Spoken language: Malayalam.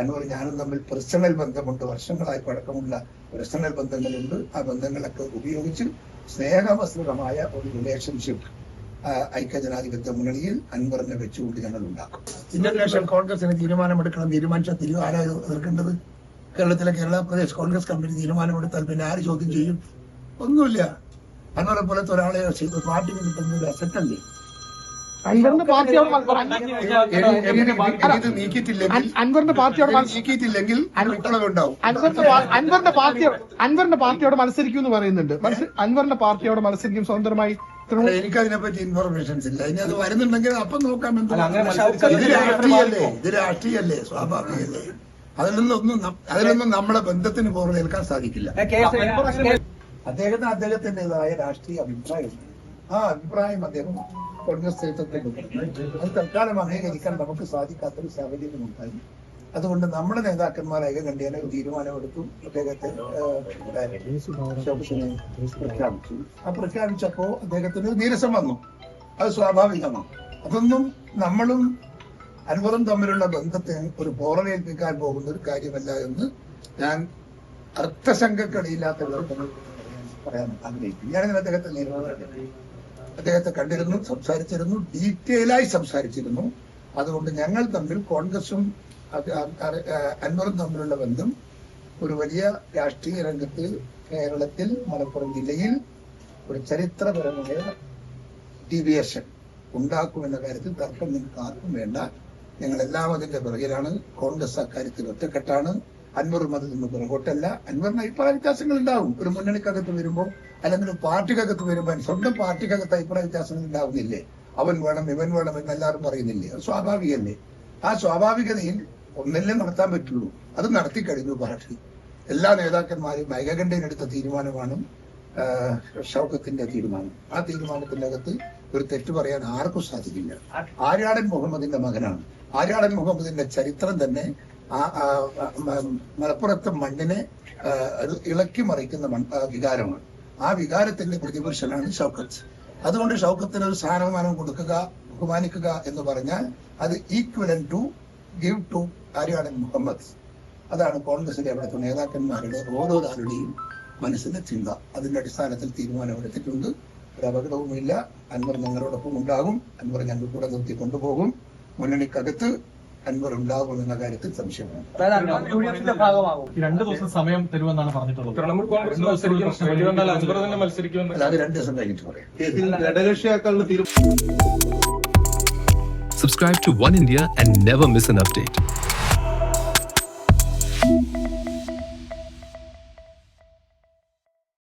അൻവർ ഞാനും തമ്മിൽ പേഴ്സണൽ ബന്ധമുണ്ട്. വർഷങ്ങളായി പഴക്കമുള്ള പേഴ്സണൽ ബന്ധങ്ങളുണ്ട്. ആ ബന്ധങ്ങളൊക്കെ ഉപയോഗിച്ച് സ്നേഹവസ്തുതമായ ഒരു റിലേഷൻഷിപ്പ് ഐക്യജനാധിപത്യ മുന്നണിയിൽ അൻവറിനെ വെച്ചുകൊണ്ട് ഞങ്ങൾ ഉണ്ടാക്കും. ഇന്റർനാഷണൽ നാഷണൽ കോൺഗ്രസിന് തീരുമാനമെടുക്കണം. തീരുമാനിച്ച തീരുമാനം എതിർക്കേണ്ടത്? കേരളത്തിലെ കേരള പ്രദേശ് കോൺഗ്രസ് കമ്മിറ്റി തീരുമാനമെടുത്താൽ പിന്നെ ആര് ചോദ്യം ചെയ്യും? ഒന്നുമില്ല. അൻവറെ പോലത്തെ ഒരാളെ പാർട്ടിക്ക് കിട്ടുന്ന ഒരു അസറ്റല്ലേ അൻവറിന്റെ പാർട്ടിയോട് അൻവറിന്റെ നീക്കിയിട്ടില്ലെങ്കിൽ അൻവറിന്റെ പാർട്ടിയോട് അൻവറിന്റെ പാർട്ടിയോട് മത്സരിക്കും എന്ന് പറയുന്നുണ്ട്. മത്സ- അൻവറിന്റെ പാർട്ടിയോട് മത്സരിക്കും സ്വതന്ത്രമായി എനിക്കതിനെ എനിക്ക് അതിനെപ്പറ്റി ഇൻഫർമേഷൻസ് ഇല്ല. ഇനി അത് വരുന്നുണ്ടെങ്കിൽ അപ്പം നോക്കാം ഇത് രാഷ്ട്രീയല്ലേ? ഇത് രാഷ്ട്രീയല്ലേ? സ്വാഭാവികല്ലേ? അതിലൊന്നും അതിൽ അതിലൊന്നും നമ്മളെ ബന്ധത്തിന് പോറേൽക്കാൻ സാധിക്കില്ല. അദ്ദേഹത്തിന് അദ്ദേഹത്തിന്റെതായ രാഷ്ട്രീയ അഭിപ്രായമുണ്ട്. ആ അഭിപ്രായം അദ്ദേഹം കോൺഗ്രസ് നേതൃത്വത്തിൽ അത് തൽക്കാലം അംഗീകരിക്കാൻ നമുക്ക് സാധിക്കാത്തൊരു സാഹചര്യം ഉണ്ടായി. അതുകൊണ്ട് നമ്മുടെ നേതാക്കന്മാർ ഐകകണ്ഠ്യേന ഒരു തീരുമാനമെടുത്തു. അദ്ദേഹത്തെ പ്രഖ്യാപിച്ചു. ആ പ്രഖ്യാപിച്ചപ്പോ അദ്ദേഹത്തിന് നീരസം വന്നു. അത് സ്വാഭാവികമാണ്. അതൊന്നും നമ്മളും അനുഭവം തമ്മിലുള്ള ബന്ധത്തെ ഒരു പോറലേൽപ്പിക്കാൻ പോകുന്ന ഒരു കാര്യമല്ല എന്ന് ഞാൻ അർത്ഥശങ്കക്കളിയില്ലാത്ത വിധത്തിൽ പറയാൻ ആഗ്രഹിക്കുന്നു. ഞാനിങ്ങനെ അദ്ദേഹത്തെ നേരിടുന്നു. അദ്ദേഹത്തെ കണ്ടിരുന്നു സംസാരിച്ചിരുന്നു ഡീറ്റെയിലായി സംസാരിച്ചിരുന്നു. അതുകൊണ്ട് ഞങ്ങൾ തമ്മിൽ കോൺഗ്രസും അൻവറും തമ്മിലുള്ള ബന്ധം ഒരു വലിയ രാഷ്ട്രീയ രംഗത്ത് കേരളത്തിൽ മലപ്പുറം ജില്ലയിൽ ഒരു ചരിത്രപരമായ ഡീവിയേഷൻ ഉണ്ടാക്കുമെന്ന കാര്യത്തിൽ തർക്കം നിങ്ങൾക്ക് ആർക്കും വേണ്ട. ഞങ്ങൾ എല്ലാം അതിന്റെ പിറകിലാണ്. കോൺഗ്രസ് അക്കാര്യത്തിൽ ഒറ്റക്കെട്ടാണ്. അൻവറും മത നിന്ന് പുറകോട്ടല്ല അൻവറിന് അഭിപ്രായ വ്യത്യാസങ്ങൾ ഉണ്ടാവും. ഒരു മുന്നണിക്കകത്ത് വരുമ്പോൾ അല്ലെങ്കിൽ പാർട്ടിക്കകത്ത് വരുമ്പോൾ സ്വന്തം പാർട്ടിക്കകത്ത് അഭിപ്രായ വ്യത്യാസങ്ങൾ ഉണ്ടാവുന്നില്ലേ? അവൻ വേണം ഇവൻ വേണം എന്നെല്ലാവരും പറയുന്നില്ലേ? അത് സ്വാഭാവികല്ലേ ആ സ്വാഭാവികതയിൽ ഒന്നല്ലേ നടത്താൻ പറ്റുള്ളൂ. അത് നടത്തി കഴിഞ്ഞു പാർട്ടി. എല്ലാ നേതാക്കന്മാരും ഏകകണ്ഠയിലെടുത്ത തീരുമാനമാണ് ഷൗക്കത്തിന്റെ തീരുമാനം. ആ തീരുമാനത്തിന്റെ അകത്ത് ഒരു തെറ്റ് പറയാൻ ആർക്കും സാധിക്കില്ല. ആര്യാടൻ മുഹമ്മദിന്റെ മകനാണ്. ആര്യാടൻ മുഹമ്മദിന്റെ ചരിത്രം തന്നെ മലപ്പുറത്തെ മണ്ണിനെ ഇളക്കി മറിക്കുന്ന വികാരമാണ് ആ വികാരത്തിന്റെ പ്രതിപുരുഷനാണ് ഷൗക്കത്ത്. അതുകൊണ്ട് ഷൗക്കത്തിന് ഒരു സ്ഥാനമാനം കൊടുക്കുക ബഹുമാനിക്കുക എന്ന് പറഞ്ഞാൽ അത് ഈക്വലൻ to give to Aryadan Muhammad. അതാണ് കോൺഗ്രസിലെ അവിടുത്തെ നേതാക്കന്മാരുടെ ഓരോരാളുടെയും മനസ്സിന്റെ ചിന്ത. അതിന്റെ അടിസ്ഥാനത്തിൽ തീരുമാനമെടുത്തിട്ടുണ്ട് ഒരു അപകടവുമില്ല. അൻവർ ഞങ്ങളോടൊപ്പം ഉണ്ടാകും. അൻവർ ഞങ്ങൾ കൂടെ നിർത്തി കൊണ്ടുപോകും. മുന്നണിക്കകത്ത് അൻവർ ഉണ്ടാകും എന്ന കാര്യത്തിൽ സംശയമാണ് രണ്ട് ദിവസം സമയം തരുമെന്നാണ് പറഞ്ഞിട്ടുള്ളത്. തൃണമൂൽ കോൺഗ്രസ് മത്സരിക്കുമെന്ന്. അല്ലാതെ രണ്ട് ദിവസം കഴിഞ്ഞിട്ട് പറയാം. കേസിൽ ഘടകകക്ഷിയാക്കാനുള്ള തീരുമാനം Subscribe to One India and never miss an update.